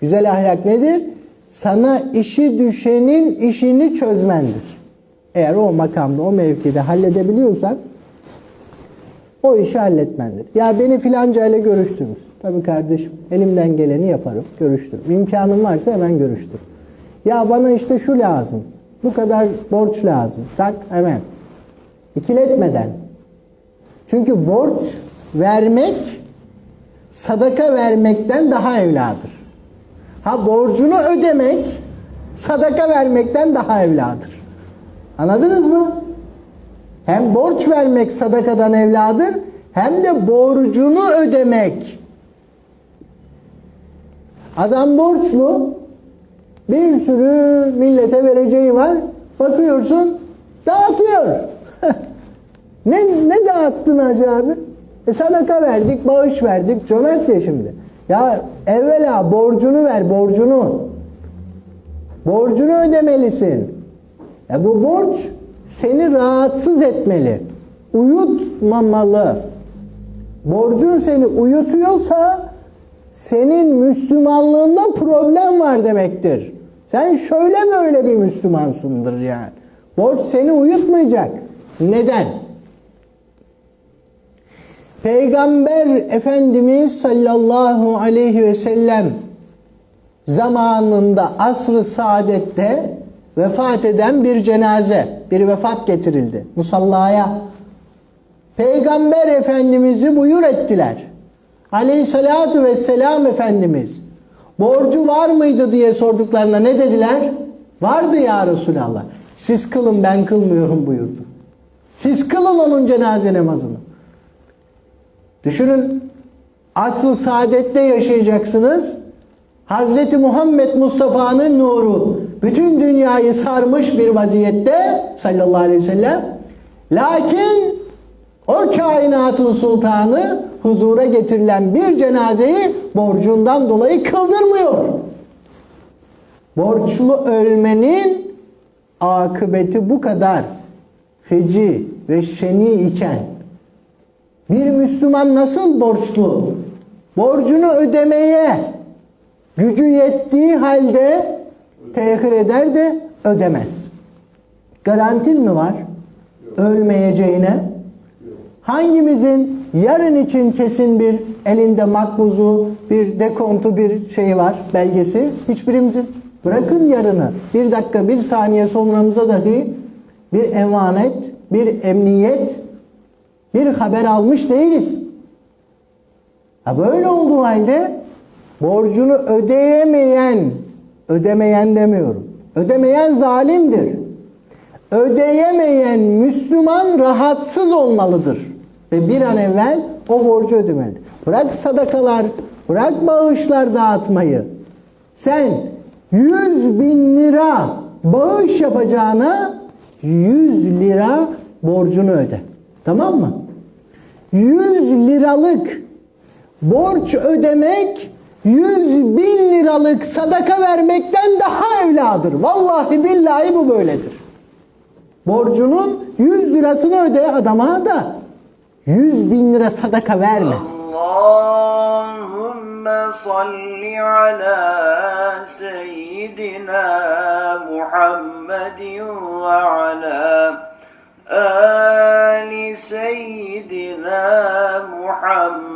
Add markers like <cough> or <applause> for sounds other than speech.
Güzel ahlak nedir? Sana işi düşenin işini çözmendir. Eğer o makamda, o mevkide halledebiliyorsan o işi halletmendir. Ya beni filanca ile görüştünüz. Tabii kardeşim elimden geleni yaparım, görüştürürüm. İmkanım varsa hemen görüştür. Ya bana işte şu lazım, bu kadar borç lazım. Tak hemen. İkiletmeden. Çünkü borç vermek sadaka vermekten daha evladır. Ha borcunu ödemek sadaka vermekten daha evladır. Anladınız mı? Hem borç vermek sadakadan evladır hem de borcunu ödemek. Adam borçlu bir sürü millete vereceği var. Bakıyorsun dağıtıyor. <laughs> ne, ne dağıttın hacı abi? E sadaka verdik, bağış verdik. Cömert ya şimdi. Ya evvela borcunu ver, borcunu. Borcunu ödemelisin. Ya bu borç seni rahatsız etmeli. Uyutmamalı. Borcun seni uyutuyorsa senin Müslümanlığında problem var demektir. Sen şöyle böyle bir Müslümansındır yani. Borç seni uyutmayacak. Neden? Peygamber Efendimiz sallallahu aleyhi ve sellem zamanında asr-ı saadette vefat eden bir cenaze, bir vefat getirildi musallaya. Peygamber Efendimiz'i buyur ettiler. Aleyhissalatu vesselam Efendimiz borcu var mıydı diye sorduklarına ne dediler? Vardı ya Resulallah. Siz kılın ben kılmıyorum buyurdu. Siz kılın onun cenaze namazını. Düşünün asıl saadette yaşayacaksınız. Hazreti Muhammed Mustafa'nın nuru bütün dünyayı sarmış bir vaziyette sallallahu aleyhi ve sellem. Lakin o kainatın sultanı huzura getirilen bir cenazeyi borcundan dolayı kıldırmıyor. Borçlu ölmenin akıbeti bu kadar feci ve şeni iken bir Müslüman nasıl borçlu? Borcunu ödemeye gücü yettiği halde tehir eder de ödemez. Garantin mi var? Ölmeyeceğine. Hangimizin yarın için kesin bir elinde makbuzu, bir dekontu bir şey var, belgesi? Hiçbirimizin. Bırakın yarını. Bir dakika, bir saniye sonramıza dahi bir emanet, bir emniyet, bir haber almış değiliz. Ha böyle olduğu halde borcunu ödeyemeyen, ödemeyen demiyorum. Ödemeyen zalimdir. Ödeyemeyen Müslüman rahatsız olmalıdır. Ve bir an evvel o borcu ödemelidir. Bırak sadakalar, bırak bağışlar dağıtmayı. Sen 100 bin lira bağış yapacağına 100 lira borcunu öde. Tamam mı? 100 liralık borç ödemek 100 bin liralık sadaka vermekten daha evladır. Vallahi billahi bu böyledir. Borcunun 100 lirasını öde adama da 100 bin lira sadaka verme. Allahümme salli ala seyyidina Muhammedin ve ala ali seyyidina Muhammed.